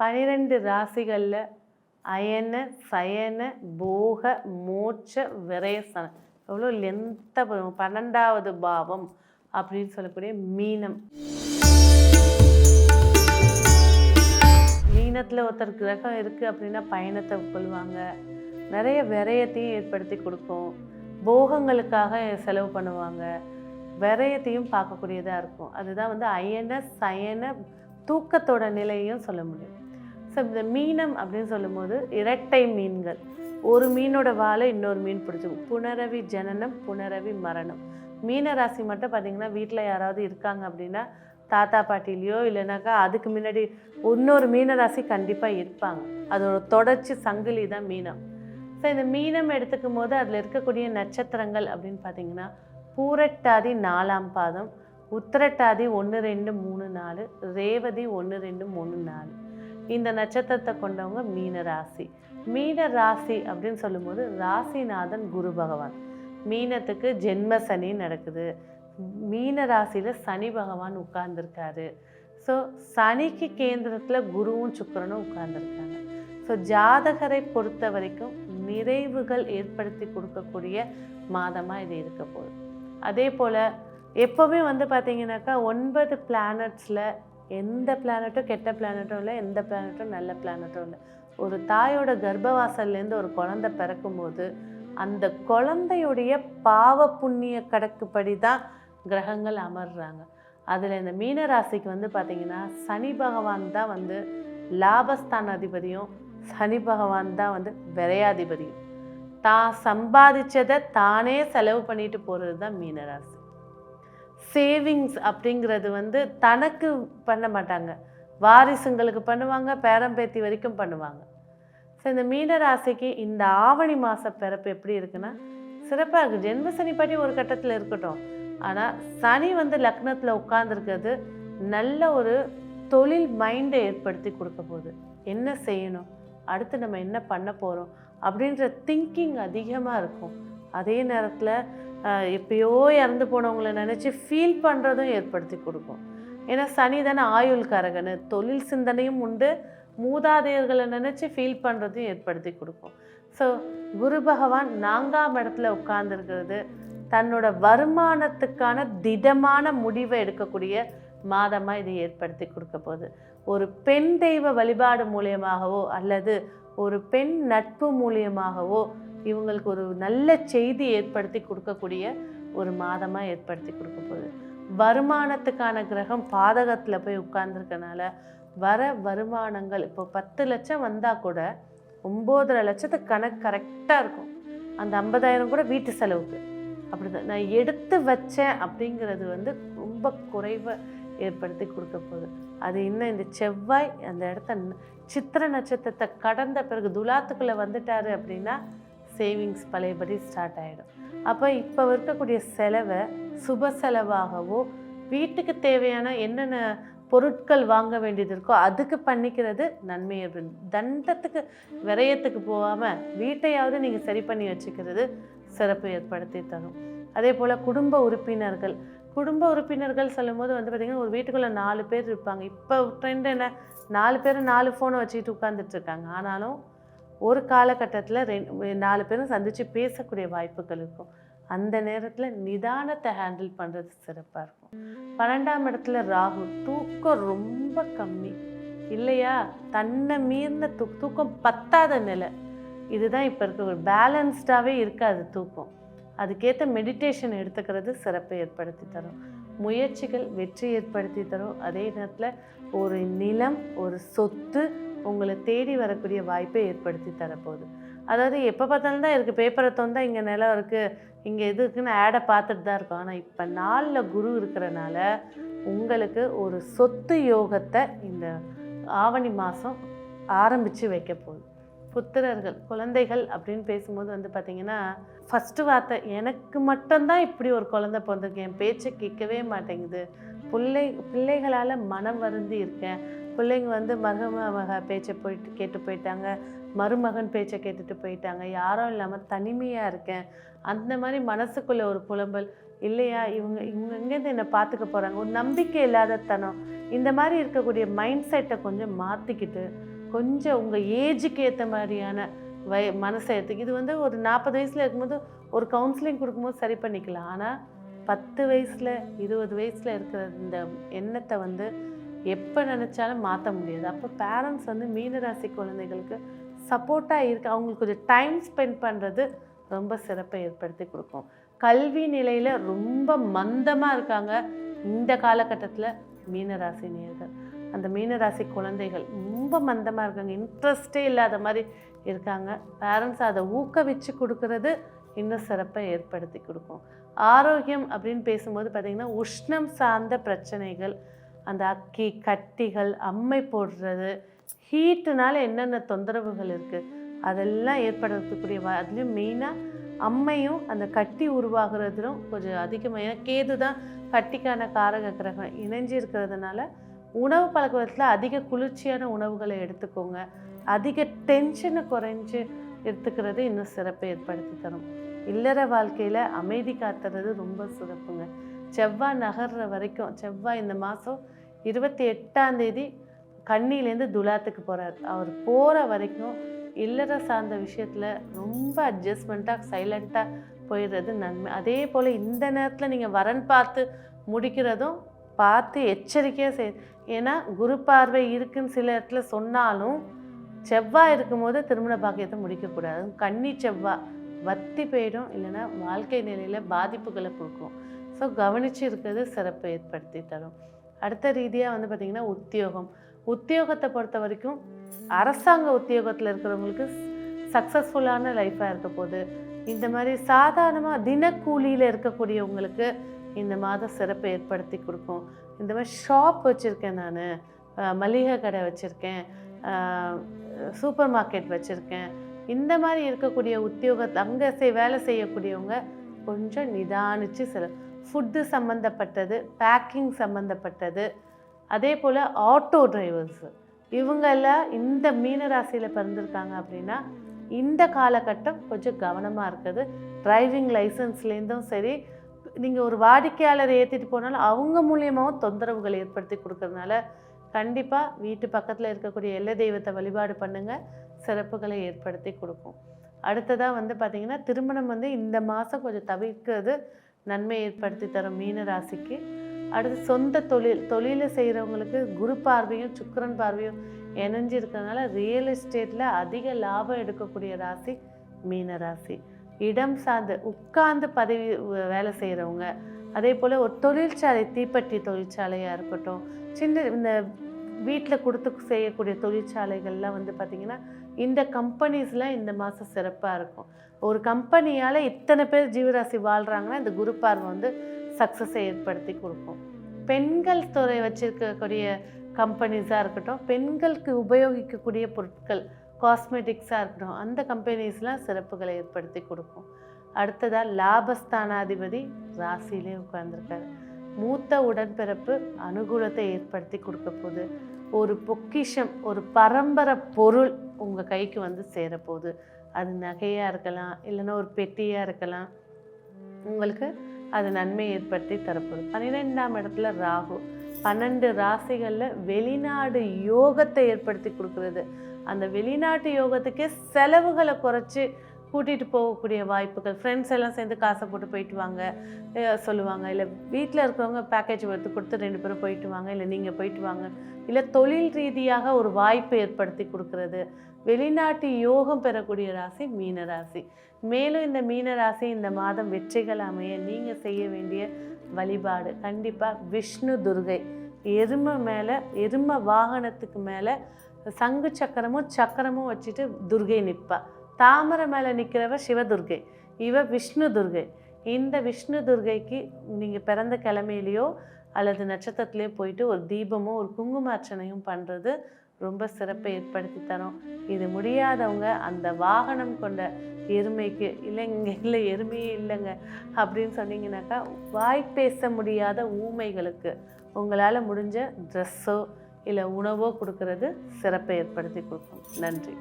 பனிரெண்டு ராசிகளில் அயன சயன போக மோட்ச விரேசன எவ்வளோ லென்த்த பன்னெண்டாவது பாவம் அப்படின்னு சொல்லக்கூடிய மீனம். மீனத்தில் ஒருத்தர் கிரகம் இருக்குது அப்படின்னா பயணத்தை கொள்வாங்க. நிறைய விரயத்தையும் ஏற்படுத்தி கொடுக்கும். போகங்களுக்காக செலவு பண்ணுவாங்க. விரயத்தையும் பார்க்கக்கூடியதாக இருக்கும். அதுதான் வந்து அயன சயன தூக்கத்தோட நிலையும் சொல்ல முடியும். ஸோ இந்த மீனம் அப்படின்னு சொல்லும்போது இரட்டை மீன்கள். ஒரு மீனோட வாழை இன்னொரு மீன் பிடிச்சிக்கும் புனரவி ஜனனம் புனரவி மரணம். மீன ராசி மட்டும் பார்த்தீங்கன்னா வீட்டில் யாராவது இருக்காங்க அப்படின்னா தாத்தா பாட்டிலையோ இல்லைனாக்கா அதுக்கு முன்னாடி இன்னொரு மீன ராசி கண்டிப்பாக இருப்பாங்க. அதோட தொடர்ச்சி சங்கிலி தான் மீனம். ஸோ இந்த மீனம் எடுத்துக்கும் போது அதில் இருக்கக்கூடிய நட்சத்திரங்கள் அப்படின்னு பார்த்தீங்கன்னா பூரட்டாதி நாலாம் பாதம் உத்திரட்டாதி ஒன்று ரெண்டு மூணு நாலு ரேவதி ஒன்று ரெண்டு மூணு நாலு. இந்த நட்சத்திரத்தை கொண்டவங்க மீன ராசி. மீன ராசி அப்படின்னு சொல்லும்போது ராசிநாதன் குரு பகவான். மீனத்துக்கு ஜென்ம சனி நடக்குது. மீன ராசியில் சனி பகவான் உட்கார்ந்துருக்காரு. ஸோ சனிக்கு கேந்திரத்தில் குருவும் சுக்கிரனும் உட்கார்ந்துருக்காங்க. ஸோ ஜாதகரை பொறுத்த வரைக்கும் நிறைவுகள் ஏற்படுத்தி கொடுக்கக்கூடிய மாதமாக இது இருக்க போகுது. அதே போல் எப்போவுமே வந்து பார்த்தீங்கன்னாக்கா ஒன்பது பிளானட்ஸில் எந்த பிளானட்டும் கெட்ட பிளானட்டும் இல்லை எந்த பிளானட்டும் நல்ல பிளானட்டும் இல்லை. ஒரு தாயோட கர்ப்பவாசல்லேருந்து ஒரு குழந்தை பிறக்கும்போது அந்த குழந்தையுடைய பாவ புண்ணிய கணக்குப்படி தான் கிரகங்கள் அமர்றாங்க. அதில் இந்த மீனராசிக்கு வந்து பார்த்திங்கன்னா சனி பகவான் தான் வந்து லாபஸ்தான அதிபதியும் சனி பகவான் தான் வந்து விரையாதிபதியும். தான் சம்பாதிச்சதை தானே செலவு பண்ணிட்டு போகிறது தான் மீனராசி சேவிங்ஸ் அப்படிங்கிறது வந்து தனக்கு பண்ண மாட்டாங்க. வாரிசுங்களுக்கு பண்ணுவாங்க பேரம்பேத்தி வரைக்கும் பண்ணுவாங்க. ஸோ இந்த மீனராசிக்கு இந்த ஆவணி மாத பிறப்பு எப்படி இருக்குன்னா சிறப்பாக இருக்குது ஜென்ம சனி பாட்டி ஒரு கட்டத்தில் இருக்கட்டும். ஆனால் சனி வந்து லக்னத்தில் உட்காந்துருக்கிறது நல்ல ஒரு தொழில் மைண்டை ஏற்படுத்தி கொடுக்க போகுது. என்ன செய்யணும்? அடுத்து நம்ம என்ன பண்ண போகிறோம் அப்படின்ற திங்கிங் அதிகமாக இருக்கும். அதே நேரத்தில் எப்பயோ இறந்து போனவங்கள நினச்சி ஃபீல் பண்ணுறதும் ஏற்படுத்தி கொடுக்கும். ஏன்னா சனி தானே ஆயுள்காரகனு. தொழில் சிந்தனையும் உண்டு. மூதாதையர்களை நினச்சி ஃபீல் பண்ணுறதையும் ஏற்படுத்தி கொடுக்கும். ஸோ குரு பகவான் நான்காம் இடத்துல உட்கார்ந்துருக்கிறது. தன்னோட வருமானத்துக்கான திடமான முடிவை எடுக்கக்கூடிய மாதமாக இது ஏற்படுத்தி கொடுக்க போகுது. ஒரு பெண் தெய்வ வழிபாடு மூலியமாகவோ அல்லது ஒரு பெண் நட்பு மூலியமாகவோ இவங்களுக்கு ஒரு நல்ல செய்தி ஏற்படுத்தி கொடுக்கக்கூடிய ஒரு மாதமாக ஏற்படுத்தி கொடுக்க போகுது. வருமானத்துக்கான கிரகம் பாதகத்தில் போய் உட்கார்ந்துருக்கனால வர வருமானங்கள் இப்போ பத்து லட்சம் வந்தால் கூட ஒம்போதரை லட்சத்துக்கு கணக்கு கரெக்டாக இருக்கும். அந்த ஐம்பதாயிரம் கூட வீட்டு செலவுக்கு. அப்படி தான் நான் எடுத்து வச்சேன் அப்படிங்கிறது வந்து ரொம்ப குறைவை ஏற்படுத்தி கொடுக்க போகுது. அது இன்னும் இந்த செவ்வாய் அந்த இடத்த சித்திர நட்சத்திரத்தை கடந்த பிறகு துலாத்துக்குள்ளே வந்துட்டார் அப்படின்னா சேவிங்ஸ் பழையபடி ஸ்டார்ட் ஆகிடும் அப்போ இப்போ இருக்கக்கூடிய செலவை சுப செலவாகவோ வீட்டுக்கு தேவையான என்னென்ன பொருட்கள் வாங்க வேண்டியது இருக்கோ அதுக்கு பண்ணிக்கிறது நன்மை அப்படின்னு தண்டத்துக்கு விரயத்துக்கு போகாமல் வீட்டையாவது நீங்கள் சரி பண்ணி வச்சுக்கிறது சிறப்பு ஏற்படுத்தி தரும். அதே போல் குடும்ப உறுப்பினர்கள். குடும்ப உறுப்பினர்கள் சொல்லும்போது வந்து பார்த்திங்கன்னா ஒரு வீட்டுக்குள்ளே நாலு பேர் இருப்பாங்க. இப்போ ட்ரெண்ட் என்ன? நாலு பேர் நாலு ஃபோனை வச்சுக்கிட்டு உட்காந்துட்டு இருக்காங்க. ஆனாலும் ஒரு காலகட்டத்தில் ரெண்டு நாலு பேரும் சந்தித்து பேசக்கூடிய வாய்ப்புகள் இருக்கும். அந்த நேரத்தில் நிதானத்தை ஹேண்டில் பண்ணுறது சிறப்பாக இருக்கும். பன்னெண்டாம் இடத்துல ராகு தூக்கம் ரொம்ப கம்மி. இல்லையா? தன்னை மீறின தூ தூக்கம் பத்தாத நிலை. இதுதான் இப்போ இருக்க ஒரு பேலன்ஸ்டாகவே இருக்காது தூக்கம். அதுக்கேற்ற மெடிடேஷன் எடுத்துக்கிறது சிறப்பை ஏற்படுத்தி தரும். முயற்சிகள் வெற்றி ஏற்படுத்தி தரும். அதே நேரத்தில் ஒரு நிலம் ஒரு சொத்து உங்களை தேடி வரக்கூடிய வாய்ப்பை ஏற்படுத்தி தரப்போகுது. அதாவது எப்போ பார்த்தாலும் தான் இருக்குது பேப்பரை தந்தா இங்கே நிலம் இருக்குது இங்கே இது இருக்குன்னு ஆடை பார்த்துட்டு தான் இருக்கும். ஆனால் இப்போ நாளில் குரு இருக்கிறனால உங்களுக்கு ஒரு சொத்து யோகத்தை இந்த ஆவணி மாதம் ஆரம்பித்து வைக்க போகுது. புத்திரர்கள் குழந்தைகள் அப்படின்னு பேசும்போது வந்து பார்த்திங்கன்னா ஃபஸ்ட்டு வார்த்தை எனக்கு மட்டும்தான் இப்படி ஒரு குழந்தை பிறந்திருக்கு. என் பேச்சை கேட்கவே மாட்டேங்குது. பிள்ளை பிள்ளைகளால் மனம் வருந்தி இருக்கேன். பிள்ளைங்க வந்து மருமக பேச்சை போயிட்டு கேட்டு போயிட்டாங்க. மருமகன் பேச்சை கேட்டுட்டு போயிட்டாங்க. யாரும் இல்லாமல் தனிமையாக இருக்கேன். அந்த மாதிரி மனசுக்குள்ளே ஒரு புலம்பல். இல்லையா? இவங்க இவங்க எங்கேருந்து என்னை பார்த்துக்க போகிறாங்க ஒரு நம்பிக்கை இல்லாத தனம். இந்த மாதிரி இருக்கக்கூடிய மைண்ட் செட்டை கொஞ்சம் மாற்றிக்கிட்டு கொஞ்சம் உங்கள் ஏஜுக்கு ஏற்ற மாதிரியான வய மனசை எடுத்து இது வந்து ஒரு நாற்பது வயசில் இருக்கும்போது ஒரு கவுன்சிலிங் கொடுக்கும்போது சரி பண்ணிக்கலாம். ஆனால் பத்து வயசில் இருபது வயசில் இருக்கிற இந்த எண்ணத்தை வந்து எப்போ நினச்சாலும் மாற்ற முடியாது. அப்போ பேரண்ட்ஸ் வந்து மீனராசி குழந்தைகளுக்கு சப்போர்ட்டாக இருக்க அவங்களுக்கு கொஞ்சம் டைம் ஸ்பெண்ட் பண்ணுறது ரொம்ப சிறப்பை ஏற்படுத்தி கொடுக்கும். கல்வி நிலையில் ரொம்ப மந்தமாக இருக்காங்க இந்த காலகட்டத்தில் மீனராசி நேர்கள் அந்த மீனராசி குழந்தைகள் ரொம்ப மந்தமாக இருக்காங்க இன்ட்ரெஸ்டே இல்லாத மாதிரி இருக்காங்க. பேரண்ட்ஸ் அதை ஊக்கவிச்சு கொடுக்கறது இன்னும் சிறப்பை ஏற்படுத்தி கொடுக்கும். ஆரோக்கியம் அப்படின்னு பேசும்போது பார்த்திங்கன்னா உஷ்ணம் சார்ந்த பிரச்சனைகள் அந்த அக்கி கட்டிகள் அம்மை போடுறது ஹீட்டுனால என்னென்ன தொந்தரவுகள் இருக்குது அதெல்லாம் ஏற்படுறதுக்குரிய அதுலேயும் மெயினாக அம்மையும் அந்த கட்டி உருவாகிறதுலும் கொஞ்சம் அதிகமாக ஏன்னா கேது தான் கட்டிக்கான காரக கிரகம் இணைஞ்சு இருக்கிறதுனால உணவு பழக்கத்தில் அதிக குளிர்ச்சியான உணவுகளை எடுத்துக்கோங்க. அதிக டென்ஷனை குறைஞ்சு எடுத்துக்கிறது இன்னும் சிறப்பை ஏற்படுத்தி தரும். இல்லற வாழ்க்கையில் அமைதி காத்துறது ரொம்ப சிறப்புங்க. செவ்வாய் நகர்ற வரைக்கும் செவ்வாய் இந்த மாதம் இருபத்தி எட்டாம் தேதி கண்ணிலேருந்து துலாத்துக்கு போகிறார் அவர் போகிற வரைக்கும் இல்லற சார்ந்த விஷயத்தில் ரொம்ப அட்ஜஸ்ட்மெண்ட்டாக சைலண்ட்டாக போயிடுறது நன்மை. அதே போல் இந்த நேரத்தில் நீங்கள் வரன் பார்த்து முடிக்கிறதும் பார்த்து எச்சரிக்கையாக செய். ஏன்னா குரு பார்வை இருக்குன்னு சில இடத்துல சொன்னாலும் செவ்வாய் இருக்கும்போது திருமண பாக்கியத்தை முடிக்கக்கூடாது கன்னி செவ்வாய் வத்தி போயிடும். இல்லைன்னா வாழ்க்கை நிலையில் பாதிப்புகளை கொடுக்கும். ஸோ கவனித்து இருக்கிறது சிறப்பை ஏற்படுத்தி தரும். அடுத்த ரீதியாக வந்து பார்த்திங்கன்னா உத்தியோகம். உத்தியோகத்தை பொறுத்த வரைக்கும் அரசாங்க உத்தியோகத்தில் இருக்கிறவங்களுக்கு சக்ஸஸ்ஃபுல்லான லைஃப்பாக இருக்க போகுது. இந்த மாதிரி சாதாரணமாக தினக்கூலியில் இருக்கக்கூடியவங்களுக்கு இந்த மாதம் சிறப்பை ஏற்படுத்தி கொடுக்கும். இந்த மாதிரி ஷாப் வச்சுருக்கேன் நான். மளிகை கடை வச்சுருக்கேன். சூப்பர் மார்க்கெட் வச்சுருக்கேன். இந்த மாதிரி இருக்கக்கூடிய உத்தியோக அங்கே செய் வேலை செய்யக்கூடியவங்க கொஞ்சம் நிதானித்து சில ஃபுட்டு சம்மந்தப்பட்டது பேக்கிங் சம்மந்தப்பட்டது அதே போல் ஆட்டோ டிரைவர்ஸு. இவங்கெல்லாம் இந்த மீனராசியில் பிறந்திருக்காங்க அப்படின்னா இந்த காலகட்டம் கொஞ்சம் கவனமாக இருக்குது. டிரைவிங் லைசன்ஸ்லேருந்தும் சரி நீங்கள் ஒரு வாடிக்கையாளரை ஏற்றிட்டு போனாலும் அவங்க மூலியமாகவும் தொந்தரவுகள் ஏற்படுத்தி கொடுக்கறதுனால கண்டிப்பாக வீட்டு பக்கத்தில் இருக்கக்கூடிய எல்லை தெய்வத்தை வழிபாடு பண்ணுங்கள் சிறப்புகளை ஏற்படுத்தி கொடுக்கும். அடுத்ததாக வந்து பார்த்திங்கன்னா திருமணம் வந்து இந்த மாதம் கொஞ்சம் தவிர்க்கிறது. நன்மை ஏற்படுத்தி தரும் மீன ராசிக்கு அடுத்து சொந்த தொழில் தொழிலை செய்கிறவங்களுக்கு குரு பார்வையும் சுக்கரன் பார்வையும் இணைஞ்சு இருக்கிறதுனால ரியல் எஸ்டேட்டில் அதிக லாபம் எடுக்கக்கூடிய ராசி மீன ராசி இடம் சார்ந்து உட்கார்ந்து பதவி வேலை செய்கிறவங்க அதே போல் ஒரு தொழிற்சாலை தீப்பெட்டி தொழிற்சாலையாக இருக்கட்டும் சின்ன இந்த வீட்டில் கொடுத்து செய்யக்கூடிய தொழிற்சாலைகள்லாம் வந்து பார்த்திங்கன்னா இந்த கம்பெனிஸ்லாம் இந்த மாதம் சிறப்பாக இருக்கும். ஒரு கம்பெனியால் இத்தனை பேர் ஜீவராசி வாழ்கிறாங்கன்னா இந்த குரு பார்வை வந்து சக்ஸஸை ஏற்படுத்தி கொடுக்கும். பெண்கள் துறை வச்சிருக்கக்கூடிய கம்பெனிஸாக இருக்கட்டும் பெண்களுக்கு உபயோகிக்கக்கூடிய பொருட்கள் காஸ்மெட்டிக்ஸாக இருக்கட்டும் அந்த கம்பெனிஸ்லாம் சிறப்புகளை ஏற்படுத்தி கொடுக்கும். அடுத்ததாக லாபஸ்தானாதிபதி ராசியிலே உட்கார்ந்துருக்காரு. மூத்த உடன்பிறப்பு அனுகூலத்தை ஏற்படுத்தி கொடுக்க போகுது ஒரு பொக்கிஷம் ஒரு பரம்பரை பொருள் உங்கள் கைக்கு வந்து சேரப்போகுது. அது நகையாக இருக்கலாம் இல்லைன்னா ஒரு பெட்டியாக இருக்கலாம். உங்களுக்கு அது நன்மை ஏற்படுத்தி தரப்போகுது. பன்னிரெண்டாம் இடத்துல ராகு. பன்னெண்டு ராசிகளில் வெளிநாடு யோகத்தை ஏற்படுத்தி கொடுக்குறது. அந்த வெளிநாட்டு யோகத்துக்கே செலவுகளை குறைச்சி கூட்டிகிட்டு போகக்கூடிய வாய்ப்புகள். ஃப்ரெண்ட்ஸ் எல்லாம் சேர்ந்து காசை போட்டு போயிட்டு வாங்க சொல்லுவாங்க. இல்லை வீட்டில் இருக்கிறவங்க பேக்கேஜ் எடுத்து கொடுத்து ரெண்டு பேரும் போயிட்டு வாங்க இல்லை நீங்கள் போயிட்டு வாங்க. இல்லை தொழில் ரீதியாக ஒரு வாய்ப்பு ஏற்படுத்தி கொடுக்கறது. வெளிநாட்டு யோகம் பெறக்கூடிய ராசி மீன ராசி. மேலும் இந்த மீன ராசி இந்த மாதம் வெற்றிகள் அமைய நீங்கள் செய்ய வேண்டிய வழிபாடு கண்டிப்பாக விஷ்ணு துர்கை. எருமை மேலே எருமை வாகனத்துக்கு மேலே சங்கு சக்கரமும் சக்கரமும் வச்சுட்டு துர்கை நிற்பாள் தாமரை மேலே நிற்கிறவ சிவதுர்கை இவ விஷ்ணு துர்கை இந்த விஷ்ணு துர்கைக்கு நீங்கள் பிறந்த கிழமையிலையோ அல்லது நட்சத்திரத்துலேயோ போயிட்டு ஒரு தீபமோ ஒரு குங்கும அர்ச்சனையும் பண்ணுறது ரொம்ப சிறப்பை ஏற்படுத்தி தரும். இது முடியாதவங்க அந்த வாகனம் கொண்ட எருமைக்கு இல்லைங்க இல்லை எருமையே இல்லைங்க அப்படின்னு சொன்னீங்கன்னாக்கா வாய் பேச முடியாத ஊமைகளுக்கு உங்களால் முடிஞ்ச ட்ரெஸ்ஸோ இல்லை உணவோ கொடுக்கறது சிறப்பை ஏற்படுத்தி கொடுக்கும். நன்றி.